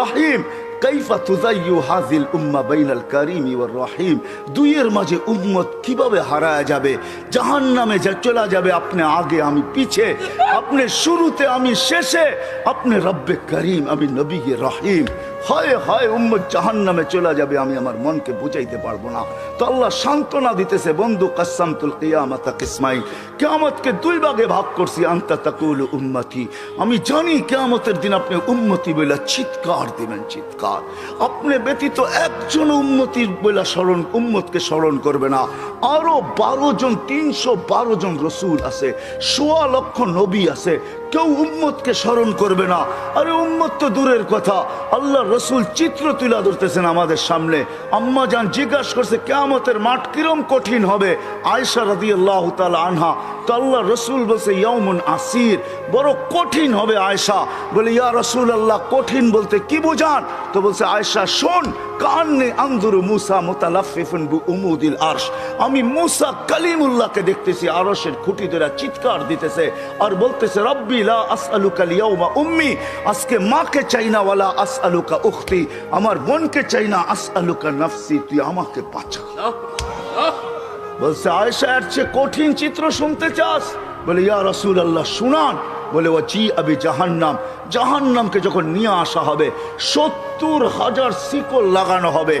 রহিম, কাইফা তুজাইয়ু হাজিল উম্মা বাইনাল কারিমি ইউর রহিম। দুইয়ের মাঝে উম্মত কীভাবে হারায় যাবে? জাহান নামে যা চলা যাবে, আপনি আগে আমি পিছে, আপনি শুরুতে আমি শেষে, আপনি রব্বে করিম, আমি নবী রহিম। হয় হয় উম্মত জাহান নামে চলে যাবে, আমি আমার মনকে বুঝাইতে পারব না। তো আল্লাহ সান্ত্বনা দিতেছে, বন্ধু কাসামতুল কিয়ামত কিসমাইল কেয়ামতকে দুই ভাগে ভাগ করছি, আন্তা তাকুল উম্মতি। আমি জানি কেয়ামতের দিন আপনি উম্মতি বলে চিৎকার দিবেন, চিৎকার। আপনি ব্যতীত একজন উম্মতির বলে স্মরণ, উম্মতকে স্মরণ করবে না। আরও বারো জন, তিনশো বারো জন রসুল আছে, সোয়া লক্ষ নবী আছে কেউ উম্মতকে স্মরণ করবে না। আরে উম্মত তো দূরের কথা। আল্লাহ রসুল চিত্র তুলে ধরতেছেন আমাদের সামনে। আম্মা যান জিজ্ঞাসা করছে, কেয়ামতের মাঠ কিরম কঠিন হবে? আয়সা রাদি আল্লাহ আনহা। তো আল্লাহ রসুল বলছে ইয়মুন আসির। বড় কঠিন হবে আয়সা বলে, ইয়া রসুল আল্লাহ কঠিন বলতে কি বোঝান? তো বলছে আয়সা শোন কান্নে আন্দুর মুসা মোতালাফিফুন বু উমুদিল আরশ। আমি মুসা কালিমুল্লাহকে দেখতেছি, আরশের খুঁটি ধরে চিৎকার দিতেছে। আর বলতেছে, রব্বি লা আসআলুকা লিয়াউমা উম্মি, আজকে মাকে চাই না, ওয়ালা আসআলুকা উখতি, আমার বোনকে চাই না, আসআলুকা নাফসি, তুই আমাকে বাঁচা। বলছে আয়সা এর চেয়ে কঠিন চিত্র শুনতে চাস? বলে, ইয়া রসুল আল্লাহ শুনান। বলে ও জি আবি জাহান্নাম। জাহান্নামকে যখন নিয়ে আসা হবে, সত্তর হাজার শিকল লাগানো হবে।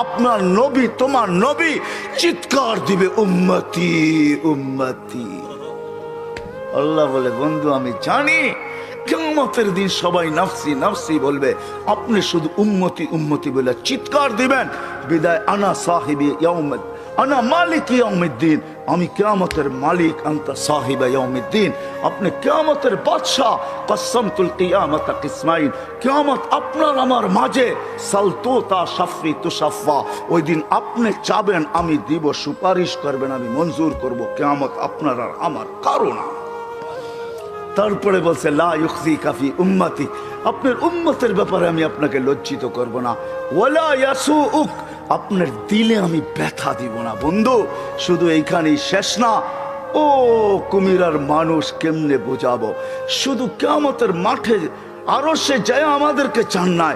আপনার নবী, তোমার নবী চিৎকার দিবে, উম্মতি উম্মতি। আল্লাহ বলে, বন্ধু, আমি জানি কেমতের দিন সবাই নাফসি নাফসি বলবে, আপনি শুধু উন্মতি উন্মতি বলে চিৎকার দিবেন। বিদায়, আনা সাহেবী আনা মালিক ইয়াউমিদ্দিন। আমি কেয়ামতের মালিক, আন্তা সাহিবা ইয়াউমিদ্দিন। আপনি কেয়ামতের বাদশাহ কসমতুল কিয়ামত ইসমাইল কেয়ামত আপনার আমার মাঝে। সালতো তা সাফরি তুষাফা ওই দিন আপনি চাবেন, আমি দিব, সুপারিশ করবেন, আমি মঞ্জুর করব। কেয়ামত আপনার আর আমার কারণ তারপরে বলছে, লা ইউখজি কাফি উম্মতি আপনার উম্মতের ব্যাপারে আমি আপনাকে লজ্জিত করব না। ওয়ালা ইয়াসু উক আপনার দিলে আমি ব্যথা দিব না, বন্ধু। শুধু এইখানেই শেষ না, ও কুমিরার মানুষ কেমনে বোঝাবো? শুধু কেমতের মাঠে আরও সে যায় আমাদেরকে চান নাই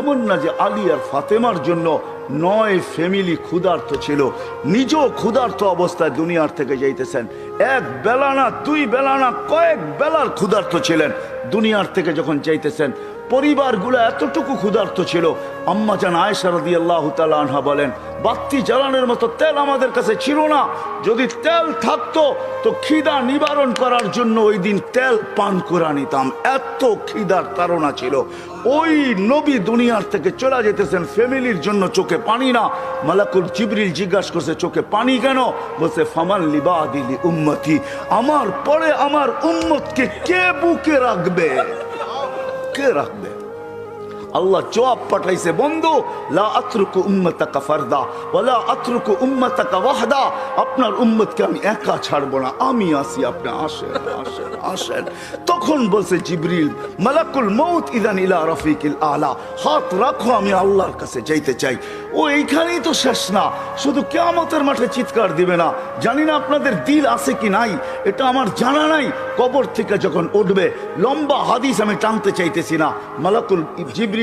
এমন না যে আলী আর ফাতেমার জন্য নয় ফ্যামিলি ক্ষুধার্ত ছিল। নিজেও ক্ষুধার্ত অবস্থায় দুনিয়ার থেকে যাইতেছেন। এক বেলা না, দুই বেলা না, কয়েক বেলার ক্ষুধার্ত ছিলেন। দুনিয়ার থেকে যখন যাইতেছেন, পরিবারগুলো এতটুকু ক্ষুধার্ত ছিল। আম্মা জান আয়সা রদি আল্লাহ আনহা বলেন বাত্তি জ্বালানোর মতো তেল আমাদের কাছে ছিল না। যদি তেল থাকতো, তো খিদা নিবারণ করার জন্য ওই দিন তেল পান করে নিতাম। এত খিদার তারা ছিল। ওই নবী দুনিয়ার থেকে চলে যেতেছেন ফ্যামিলির জন্য চোখে পানি না। মালাকুল জিবরিল জিজ্ঞাসা করছে, চোখে পানি কেন? বলছে ফামাল লিবা দিলি উম্মতি। আমার পরে আমার উম্মতকে কে বুকে রাখবে? কে রাখবে? আল্লাহ জবাব পাঠাইছে, বন্ধু, লা আতরুকু উম্মতাকা ফারদা ওয়ালা আতরুকু উম্মতাকা ওয়াহদা। আপনার উম্মতকে আমি একা ছাড়বো না, আমি আসি আপনি আসেন আসেন আসেন। তখন বলছে জিবরিল, মালাকুল মৌত ইদান ইলা রফিকিল আলা, হাত রাখো, আমি আল্লাহর কাছে যাইতে চাই। ও, এইখানেই তো শেষ না, শুধু কেয়ামতের মাঠে চিৎকার দিবে না। জানি না আপনাদের দিল আছে কি নাই, এটা আমার জানা নাই। কবর থেকে যখন উঠবে, লম্বা হাদিস আমি টানতে চাইতেছি না। মালাকুল জিবরিল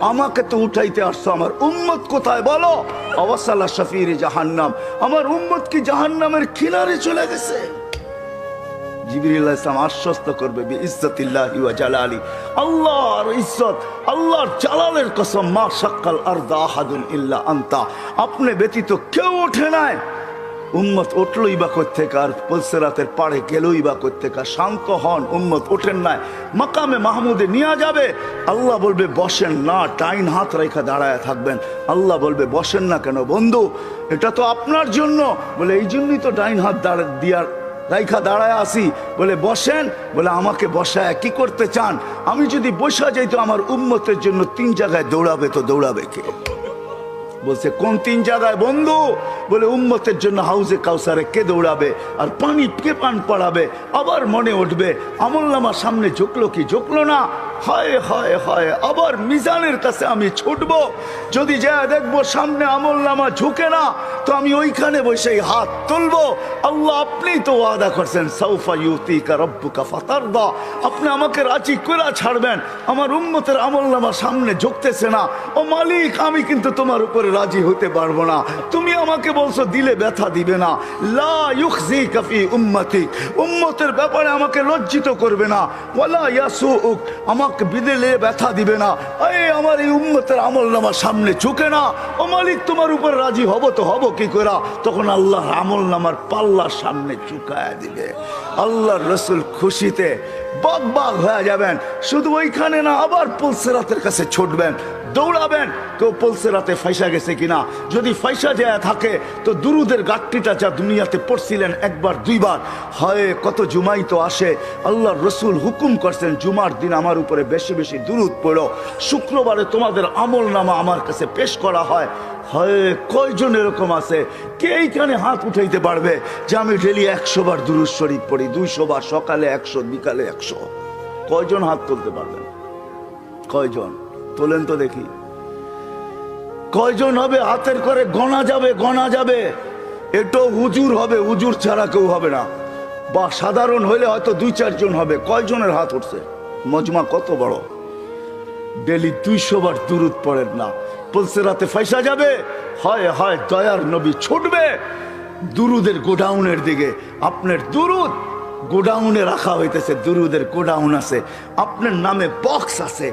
আমাকে তো উঠাইতে আসছো আমার উম্মত কোথায় বলো? অবসাল্লা শফির জাহান্নাম। আমার উম্মত কি জাহান্নামের কিনারে চলে গেছে? আশ্বস্ত করবে আল্লাহর মা আনতা। আপনি ব্যতীত কেউ ওঠে নাই। উম্মত উঠলই বা কোথেকে আর পলসেরাতের পাড়ে গেলই বা কোথেকে শান্ত হন, উম্মত ওঠেন নাই। মাকামে মাহমুদে নিয়ে যাবে। আল্লাহ বলবে, বসেন না টাইন হাত রেখা দাঁড়ায় থাকবেন। আল্লাহ বলবে, বসেন না কেন বন্ধু? এটা তো আপনার জন্য। বলে, এই জন্যই তো ডাইন হাত দাঁড়া দিয়ার রাইখা দাঁড়ায় আসি বলে, বসেন। বলে, আমাকে বসায় কি করতে চান? আমি যদি বসা যাই তো আমার উম্মতের জন্য তিন জায়গায় দৌড়াবে তো দৌড়াবে কে? বলছে, কোন তিন জায়গায় বন্ধু? বলে, উম্মতের জন্য হাউজে কাউসারে কে দৌড়াবে আর পানি কে পান পড়াবে? আবার মনে উঠবে, আমল সামনে ঝুঁকলো কি ঝুঁকলো না? আবার মিজানের কাছে আমি ছুটব। যদি যা দেখব সামনে আমল নামা ঝুঁকে না, তো আমি ওইখানে হাত আল্লাহ, আপনি তো ওয়াদা করছেন সৌফা রব্বুকা ফাতারদা। আপনি আমাকে রাজি করে ছাড়বেন, আমার উম্মতের আমল নামার সামনে ঝুঁকতেছে না। ও মালিক, আমি কিন্তু তোমার উপরে রাজি হতে পারব না। তুমি আমাকে বলছো, দিলে ব্যথা দিবে না। লা ইউখজি কাফি উম্মতি উম্মতের ব্যাপারে আমাকে লজ্জিত করবে না। ওয়ালা ইয়াসুউক আমাকে বিদেলে ব্যথা দিবে না। এই আমার এই উম্মতের আমল নামার সামনে চুকে না। ও মালিক, তোমার উপর রাজি হব তো হব কি করা তখন আল্লাহর আমল নামার পাল্লার সামনে চুকায় দিবে। আল্লাহর রসুল খুশিতে বাগ বাগ হয়ে যাবেন। শুধু ওইখানে না, আবার পুলসেরাতের কাছে ছুটবেন। দৌড়াবেন। কেউ পলসে রাতে ফাইসা গেছে কিনা? যদি ফাইসা যায় থাকে, তো দুরুদের গাঠটিটা যা দুনিয়াতে পড়ছিলেন একবার, দুইবার। হয়, কত জুমাই তো আসে। আল্লাহর রসুল হুকুম করছেন, জুমার দিন আমার উপরে বেশি বেশি দুরুদ পড়ো। শুক্রবারে তোমাদের আমল নামা আমার কাছে পেশ করা হয়। হয়, কয়জন এরকম আছে? কে এইখানে হাত উঠাইতে পারবে যে আমি ডেলি একশো বার দুরুদ শরীফ পড়ি, দুইশো বার, সকালে একশো, বিকালে একশো? কয়জন হাত তুলতে পারবেন? কয়জন? তোলেন তো দেখি। কয়জন হবে হাতের করে গণা যাবে গণা যাবে। এটো হুজুর হবে, হুজুর ছাড়া কেউ হবে না। বা সাধারণ হইলে হয়তো দুই, চারজন হবে। কয়জনের হাত উঠছে? মজমা কত বড়। ডেলি দুইশো বার দুরুদ পড়েন না। পলসে রাতে ফাইসা যাবে? হয় হয়, দয়ার নবী, ছুটবে। দুরুদের গোডাউনের দিকে, আপনার দুরুদ গোডাউনে রাখা হইতেছে, দুরুদের গোডাউন আছে। আপনার নামে বক্স আছে।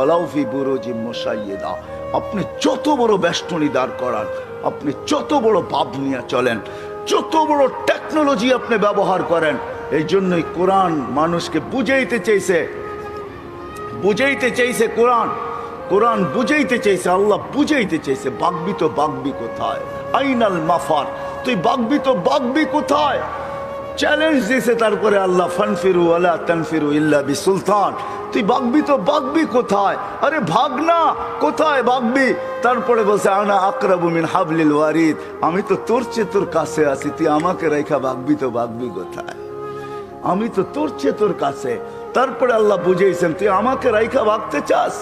অলাউফি বুরোজি মোসাইয়েদা। আপনি যত বড় বেষ্টনী দাঁড় করান, আপনি যত বড় ভাব নিয়ে চলেন, যত বড় টেকনোলজি আপনি ব্যবহার করেন, এই জন্যই কোরআন মানুষকে বুঝাইতে চেয়েছে বুঝাইতে চাইছে কোরআন। কোরআন বুঝাইতে চাইছে, আল্লাহ বুঝাইতে চাইছে, বাগবি তো বাগবি কোথায়? আইনাল মাফার, তুই বাগবি তো বাগবি কোথায়? চ্যালেঞ্জ দিয়েছে তারপরে আল্লাহ, ফানফিরু আলা তানফিরু ইল্লা বি সুলতান তুই বাগবি তো বাগবি কোথায়? আরে ভাগ না, কোথায় বাগবি? তারপরে বলছে, আনা আকরাবু মিন হাবলিল ওয়ারিদ। আমি তো তোর চেয়ে তোর কাছে আছি, তুই আমাকে রেখা বাগবি তো বাগবি কোথায়? আমি তো তোর চেয়ে তোর কাছে। তারপরে আল্লাহ বুঝেছেন তুই আমাকে রাইখা ভাগতে চাস?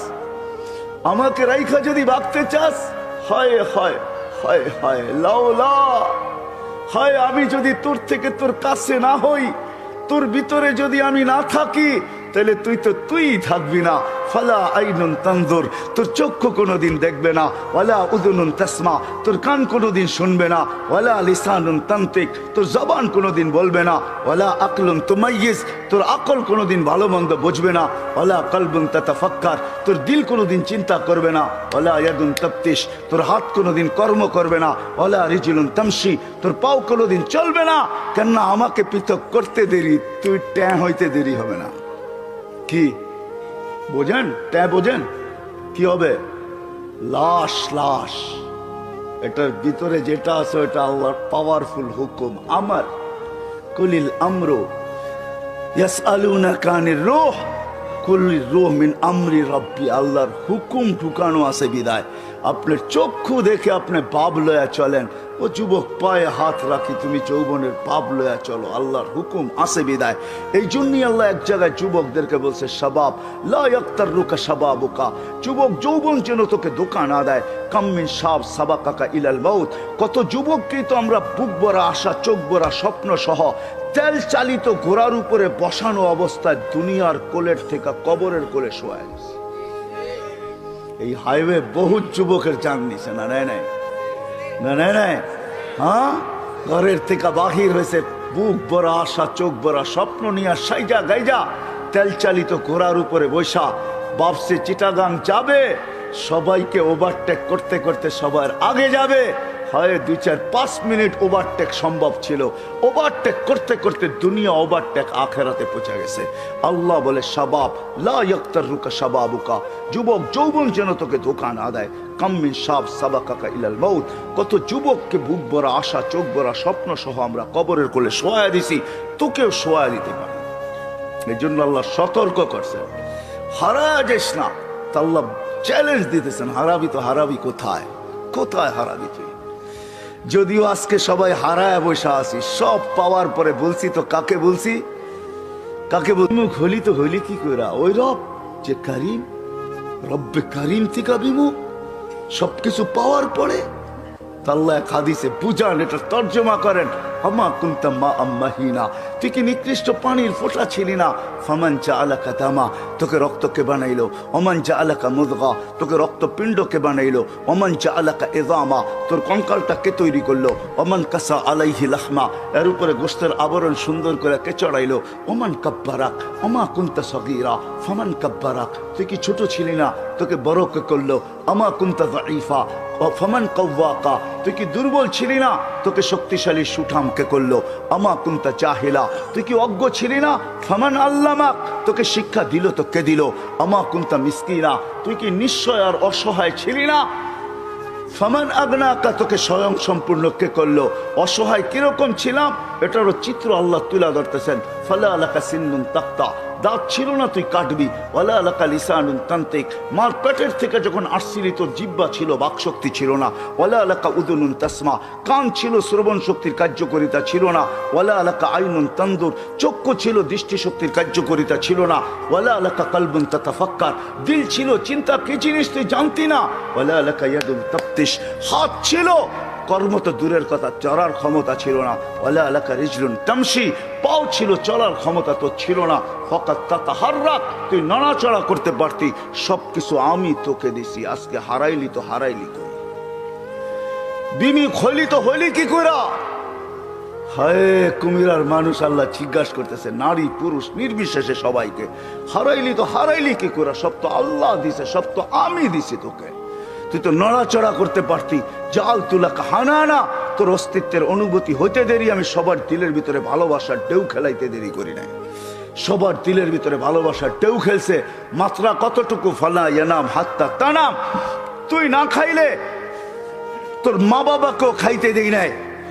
আমাকে রাইখা যদি ভাগতে চাস? হয় হয় হয় হয় লাউলা হয়, আমি যদি তোর থেকে তোর কাছে না হই, তোর ভিতরে যদি আমি না থাকি তাহলে তুই তো তুই থাকবি না। ফালা আইনুন তান্দুর তোর চক্ষু কোনোদিন দেখবে না। ওয়ালা উদুনুন তাসমা। তোর কান কোনোদিন শুনবে না। ওয়ালা লিসানুন তান্ত্রিক। তোর জবান কোনোদিন বলবে না। ওয়ালা আকলুন তুমাইয়িজ। তোর আকল কোনোদিন ভালো মন্দ বুঝবে না। ওয়ালা কলবুন তথা তাতাফাক্কার। তোর দিল কোনোদিন চিন্তা করবে না। ওয়ালা ইয়াদুন তাফতিশ। তোর হাত কোনোদিন কর্ম করবে না। ওয়ালা রিজুলুন তামশি। তোর পাও কোনোদিন চলবে না। কেননা আমাকে পৃথক করতে দেরি, তুই ট্যাঁ হইতে দেরি হবে না। কি? বোঝেন? ট্যাঁ বোঝেন। কি হবে? লাশ লাশ। এটার ভিতরে যেটা আছে, ওটা আল্লাহর পাওয়ারফুল হুকুম। আমার কুলিল আমরো ইয়াসআলুনা কানির রূহ। কুলির রূহ মিন আমরি রব্বি। আল্লাহর হুকুম ঢুকানো আছে বিদায়। আপনার চক্ষু দেখে আপনি পাপ লয়া চলেন। ও যুবক, পায়ে হাত রাখি, তুমি যৌবনের পাপ লয়া চলো, আল্লাহর হুকুম আছে বিদায়। এই জন্যই আল্লাহ এক জায়গায় যুবকদেরকে বলছে সবাব লা ইয়াক্তার রুকা সাবাবুকা যুবক যৌবন যেন তোকে দোকান আদায় দেয়। কাম্মিন সাব সাবা কাকা ইলাল মাউত। কত যুবককেই তো আমরা বুক ভরা আশা, চোখ ভরা স্বপ্ন সহ তেল চালিত ঘোড়ার উপরে বসানো অবস্থায় দুনিয়ার কোলের থেকে কবরের কোলে শোয়া এই হাইওয়ে বহু যুবকের জান নিছে না, নেয় নাই? না নেয় নাই হ্যাঁ? ঘরের থেকে বাহির হয়েছে, বুক ভরা আশা, চোখ ভরা স্বপ্ন নিয়ে সাইজা গাইজা, তেল চালিত ঘোড়ার উপরে বৈশা বাপসে চিটাগাং যাবে, সবাইকে ওভারটেক করতে করতে সবার আগে যাবে। হয় দুই চার পাঁচ মিনিট ওভারটেক সম্ভব ছিল। ওভারটেক করতে করতে দুনিয়া ওভারটেক আখেরাতে পৌঁছে গেছে। আল্লাহ বলে সাবাব লা ইয়াক্তার রুকা সাবাবুকা যুবক যৌবন যেন তোকে ধোকা না দেয়। কাম্মিন সাব সাবা কাকা ইলাল মৌত কত যুবককে বুক ভরা আশা, চোখ ভরা স্বপ্ন সহ আমরা কবরের কোলে শোয়া দিছি, তোকেও শোয়া দিতে পারি। এই জন্য আল্লাহ সতর্ক করছেন হারা যাস না। তা আল্লাহ চ্যালেঞ্জ দিতেছেন, হারাবি তো হারাবি কোথায়? কোথায় হারাবি তুই? যদিও আজকে সবাই হারায় বসে আছি, সব পাওয়ার পরে বলছি তো কাকে বলছি? কাকে বিমুখ হলি তো হলি কি কইরা? ওই রব যে কারিম, রব্বে কারিম থেকে বিমুখ সবকিছু পাওয়ার পরে তাল্লা এক হাদিসে বুঝান এটা তর্জমা করেন। আমা কুন্তা মা আম্মাহিনা, তুই কি নিকৃষ্ট পানির ফোঁটা ছিলি না? ফামান চা আলাকা দামা, তোকে রক্তকে বানাইলো? অমান চা আলাকা মুদগা, তোকে রক্তপিণ্ডকে বানাইলো? অমান চা আলাকা এদামা তোর কঙ্কালটা কে তৈরি করল? অমান কাসা আলাইহি লাহমা, এর উপরে গোস্তের আবরণ সুন্দর করে কে চড়াইলো? ওমান কাব্বারাক অমা কুন্তা সগিরা, ফামান কাব্বারাক, তুই কি ছোট ছিলি না? তোকে বড় কে করল? আমা কুন্তা দাইফা ফমান কৌকা তুই কি দুর্বল ছিলি না? তোকে শক্তিশালী সুঠামকে করল। আমা কুন্তা চাহিলা তুই কি অজ্ঞ ছিলি না? ফমান আল্লামাক, তোকে শিক্ষা দিল তো কে দিল। আমা কুন্তা মিসকিনা, তুই কি নিশ্চয় আর অসহায় ছিলি না? ফমান আগনাকা, তোকে স্বয়ং সম্পূর্ণ কে করল। অসহায় কীরকম ছিলাম? এটারও চিত্র আল্লাহ তুলা ধরতেছেন। ফালা আলাকা সিন্দুন তাক্তা দাঁত ছিল না, তুই কাটবি। ওয়ালা আলাকা লিসানুন মার পেটের থেকে যখন আসছিলি তোর জিব্বা ছিল, বাকশক্তি ছিল না। ওয়ালা আলাকা উদুনুন তাসমা। কান ছিল, শ্রবণ শক্তির কার্যকরিতা ছিল না। ওয়ালা আলাকা আইনুন তন্দুর। চক্ষু ছিল দৃষ্টিশক্তির কার্যকরিতা ছিল না। ওয়ালা আলাকা কালবুন তাতাফাক্কার। দিল ছিল, চিন্তা কি জিনিস তুই জানতি না? ওয়ালা আলাকা ইয়াদুন তাপ্তিস হাত ছিল কর্ম তো দূরের কথা, চড়ার ক্ষমতা ছিল না। ওলা এলাকা রিজলুন তামসি পাও ছিল, চলার ক্ষমতা তো ছিল না। ফকাত তাতা হাররাক তুই নড়াচড়া করতে পারতি। সব কিছু আমি তোকে দিছি, আজকে হারাইলি তো হারাইলি কই? বিমি খইলি তো হইলি কি কইরা? হায়, কুমিরার মানুষ আল্লাহ জিজ্ঞাসা করতেছে, নারী, পুরুষ, নির্বিশেষে সবাইকে। হারাইলি তো হারাইলি কি করে সব তো আল্লাহ দিছে, সব তো আমি দিছি তোকে। তুই তো নড়াচড়া করতে পারতি। জাল তুলা হানানা তোর অস্তিত্বের অনুভূতি হইতে দেরি, আমি সবার দিলের ভিতরে ভালোবাসার ঢেউ খেলাইতে দেরি করি নাই। সবার দিলের ভিতরে ভালোবাসার ঢেউ খেলছে। মাত্রা কতটুকু? ফালা ইয়ানাম হাত্তা তানাম। তুই না খাইলে তোর মা বাবাকেও খাইতে দেই নাই।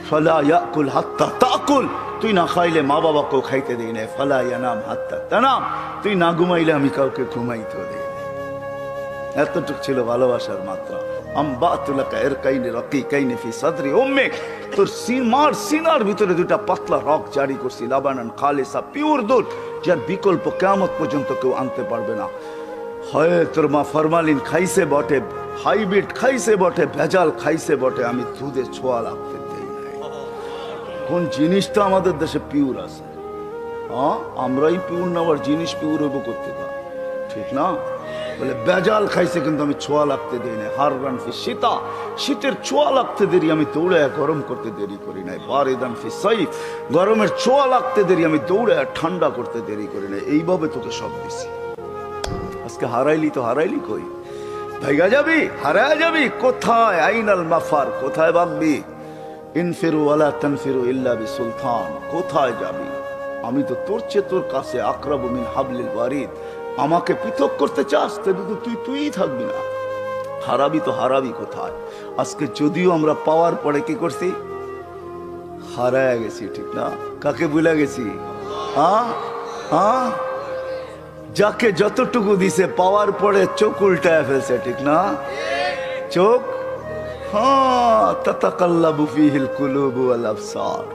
ফলা ইয়াকুল হাত্তা তাকুল। তুই না খাইলে মা বাবাকেও খাইতে দেই নাই। ফলা ইয়ানাম হাত্তা তানাম। তুই না ঘুমাইলে আমি কাউকে ঘুমাইতেও দেই। এতটুক ছিল ভালোবাসার মাত্রা। তোর সিনমার সিনার ভিতরে দুটা পাতলা রক জারি করছি, লাবানান, খালিসা, পিওর দুধ, যার বিকল্প কেমত পর্যন্ত কেউ আনতে পারবে না। হয়, তোর মা ফরমালিন খাইছে বটে, হাইব্রিড খাইছে বটে, ভেজাল খাইছে বটে, আমি দুধে ছোঁয়া লাগতে দেই কোন জিনিসটা আমাদের দেশে পিওর আছে? হ্যাঁ আমরাই পিওর না, আবার জিনিস পিওর হইব করতে ঠিক না? বলে, বেজাল খাইছে কিন্তু আমি ছোঁয়া লাগতে দেই না হার রান ফি শীতা শীতের ছোঁয়া লাগতে দেরি, আমি দৌড়ে গরম করতে দেরি করি নাই। বারিদান ফি সাইফ গরমের ছোঁয়া লাগতে দেরি, আমি দৌড়ে ঠান্ডা করতে দেরি করি নাই। এইভাবে তোকে সব দিছি। আজকে হারাইলি তো হারাইলি কই? ভাইগা যাবি? হারায় যাবি? কোথায়? আইনাল মাফার, কোথায় ভাববি ইনফিরু ওয়ালা তানফিরু ইল্লা বি সুলতান কোথায় যাবি? আমি তো তোর চেয়ে তোর কাছে আকরাবু মিন হাবলিল ওয়ারিদ। আমাকে পৃথক করতে চাস, তবে তো তুই, তুইই থাকবি না। হারাবি তো হারাবি কোথায়? আজকে যদিও আমরা পাওয়ার পরে কি করছি? হারায় গেছি, ঠিক না? কাকে ভুলে গেছি? হ্যাঁ? হ্যাঁ? যাকে যতটুকু দিছে, পাওয়ার পরে চোখ উল্টায় ফেলছে, ঠিক না? চোখ? হ্যাঁ তাতাকাল্লাবু ফিহিল কুলুবু ওয়াল আবসার।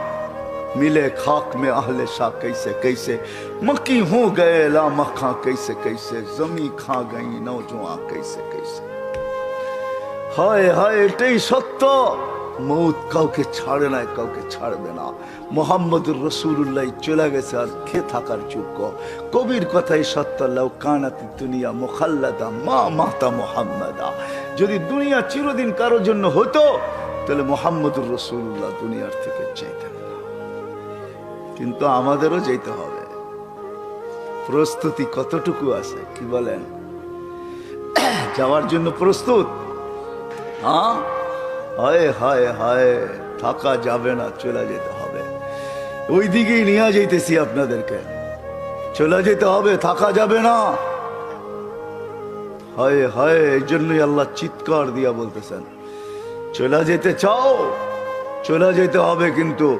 मिले खाक में आहले शाह कैसे कैसे मक्की हो गए ला मखा कैसे कैसे जमी खा गई नौजवान कैसे कैसे হায় হায় এটাই সত্য মৌত কাউকে ছাড়ে না কাউকে ছাড়বে না মোহাম্মদুর রসুল্লাহ চলে গেছে আর খে থাকার যোগ্য কবির কথাই সত্য লাউ কানাতি দুনিয়া মোখাল্লাদা মা মাতা মোহাম্মদা যদি দুনিয়া চিরদিন কারোর জন্য হতো তাহলে মোহাম্মদুর রসুল্লাহ দুনিয়ার থেকে চাইতেন না কিন্তু আমাদেরও যেতে হবে। প্রস্তুতি কতটুকু আছে, কি বলেন? যাওয়ার জন্য প্রস্তুত? হ্যাঁ? হায় হায় হায়, থাকা যাবে না, চলে যেতে হবে। ওই দিকেই নিয়ে যেতেছি আপনাদেরকে। চলে যেতে হবে, থাকা যাবে না। হায় হায়, এই জন্যই আল্লাহ চিৎকার দিয়া বলতেছেন। চলে যেতে চাও? চলে যেতে হবে কিন্তু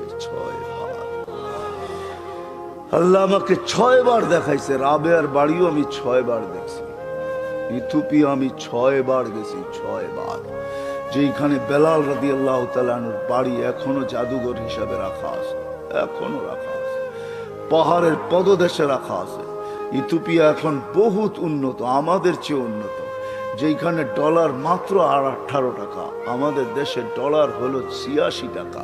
আল্লাহ আমাকে ছয় বার দেখাইছে, রাবেয়ার বাড়িও আমি ছয় বার দেখছি। ইথুপিয়া আমি ছয় বার গেছি ছয় বার যেখানে বেলাল রাদি আল্লাহ তালানুর বাড়ি এখনও জাদুঘর হিসাবে রাখা আছে, এখনও রাখা আছে। পাহাড়ের পদদেশে রাখা আছে। ইথুপিয়া এখন বহুত উন্নত, আমাদের চেয়ে উন্নত। যেখানে ডলার মাত্র আর আঠারো টাকা, আমাদের দেশে ডলার হলো ছিয়াশি টাকা।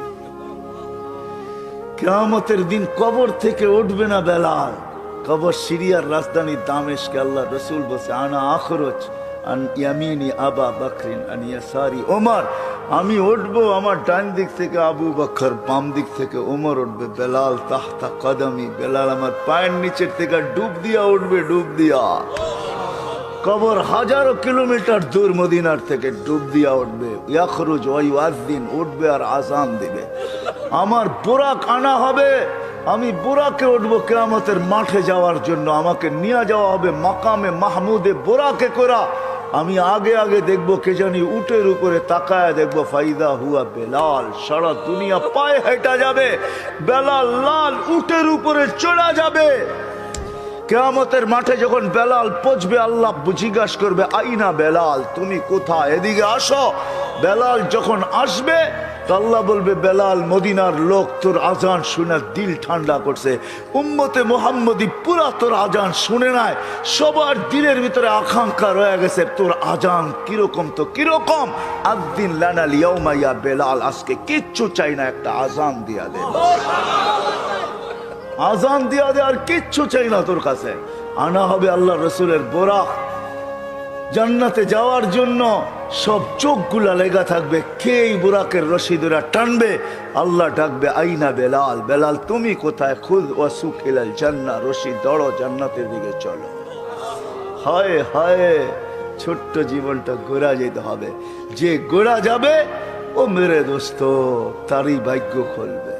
কেয়ামতের দিন কবর থেকে উঠবে না বেলাল। কবর সিরিয়ার রাজধানী দামেশকে আল্লাহ রসুল বসে আনা আখরোচ আন ইয়ামিনি আবা বকরিন আন ইয়াসারি ওমর। আমি উঠবো আমার ডান দিক থেকে আবু বকর, বাম দিক থেকে ওমর উঠবে। বেলাল তাহতা কদমি, বেলাল আমার পায়ের নিচের থেকে ডুব দিয়া উঠবে, ডুব দিয়া। কবর হাজারো কিলোমিটার দূর মদিনার থেকে ডুব দিয়া উঠবে। ইয়াখরুজ ওয়াইওয়াজদিন উঠবে আর আজান দিবে। আমার বোরাক আনা হবে। আমি বোরাকে উঠবো কেয়ামতের মাঠে যাওয়ার জন্য। আমাকে নিয়ে যাওয়া হবে মাকামে মাহমুদে বোরাকে করা আমি আগে আগে দেখব কে জানি উটের উপরে তাকায় দেখব। ফাইদা হুয়া বেলাল, সারা দুনিয়া পায়ে হেঁটা যাবে। বেলাল লাল উটের উপরে চড়া যাবে। কেয়ামতের মাঠে যখন বেলাল পচবে আল্লাহ জিজ্ঞাসা করবে, আইনা বেলাল, তুমি কোথায়? এদিকে আসো। বেলাল যখন আসবে আল্লাহ বলবে, বেলাল, মদিনার লোক তোর আজান শুনে দিল ঠান্ডা করছে। উম্মতে মোহাম্মদী পুরা তোর আজান শুনে নাই। সবার দিলের ভিতরে আকাঙ্ক্ষা রয়ে গেছে, তোর আজান কীরকম তো কীরকম? একদিন লানাল ইয়ৌমাইয়া বেলাল, আজকে কিচ্ছু চাই না, একটা আজান দিয়া দে। আজান দিয়া দে আর কিচ্ছু চাই না তোর কাছে। আনা হবে আল্লাহ রসুলের বোরাক। জান্নাতে যাওয়ার জন্য সব চোখগুলা লেগা থাকবে। কে এই বুরাকের রশিদুরা টানবে? আল্লাহ ডাকবে, আইনা বেলাল বেলাল, তুমি কোথায়? খুদ ওয়াসু খেলাল জান্না রশিদ, দড়ো জান্নাতের দিকে চলো। হায় হায়, ছোট্ট জীবনটা গোড়া যেতে হবে। যে গোড়া যাবে, ও মেরে দোস্ত, তারই ভাগ্য খুলবে।